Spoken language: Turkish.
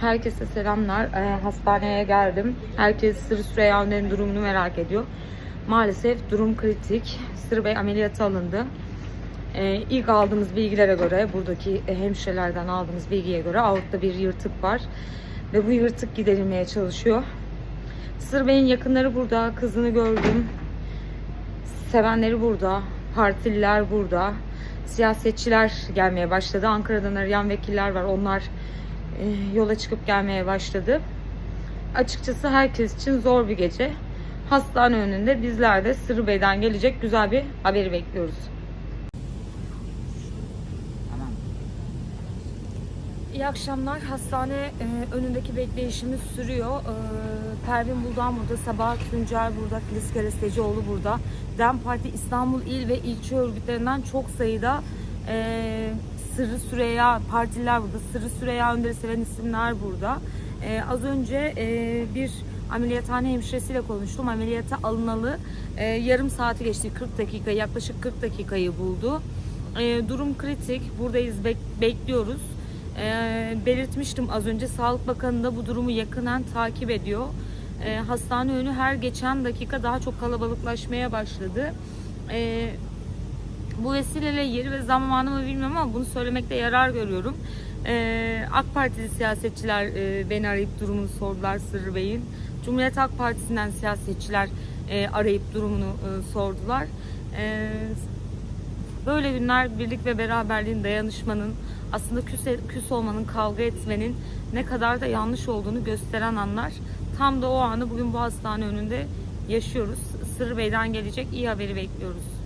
Herkese selamlar. Ee, hastaneye geldim. Herkes Sırrı Süreyya Önder'in durumunu merak ediyor. Maalesef durum kritik. Sırrı Bey ameliyata alındı. Ee, ilk aldığımız bilgilere göre, buradaki hemşirelerden aldığımız bilgiye göre aortta bir yırtık var. Ve bu yırtık giderilmeye çalışıyor. Sırrı Bey'in yakınları burada. Kızını gördüm. Sevenleri burada. Partililer burada. Siyasetçiler gelmeye başladı. Ankara'dan arayan vekiller var. Onlar yola çıkıp gelmeye başladı. Açıkçası herkes için zor bir gece. Hastane önünde bizler de Sırrı Bey'den gelecek güzel bir haberi bekliyoruz. İyi akşamlar. Hastane e, önündeki bekleyişimiz sürüyor. E, Pervin Buldan burada, Sabah Tuncel burada, Filiz Kerestecioğlu burada. DEM Parti İstanbul İl ve ilçe örgütlerinden çok sayıda e, Sırrı Süreyya partiler burada. Sırrı Süreyya Önder'i seven isimler burada. E, az önce e, bir ameliyathane hemşiresiyle konuştum. Ameliyata alınalı e, yarım saati geçti. 40 dakika, yaklaşık 40 dakikayı buldu. E, durum kritik. Buradayız, bek- bekliyoruz. Ee, belirtmiştim az önce Sağlık Bakanı da bu durumu yakından takip ediyor. Ee, hastane önü her geçen dakika daha çok kalabalıklaşmaya başladı. Ee, bu vesileyle yeri ve zamanı mı bilmiyorum ama bunu söylemekte yarar görüyorum. Ee, AK Partili siyasetçiler e, beni arayıp durumunu sordular Sırrı Bey'in. Cumhuriyet Halk Partisi'nden siyasetçiler e, arayıp durumunu e, sordular. Ee, Böyle günler birlik ve beraberliğin, dayanışmanın, aslında küs, küs olmanın, kavga etmenin ne kadar da yanlış olduğunu gösteren anlar. Tam da o anı bugün bu hastane önünde yaşıyoruz. Sırrı Bey'den gelecek iyi haberi bekliyoruz.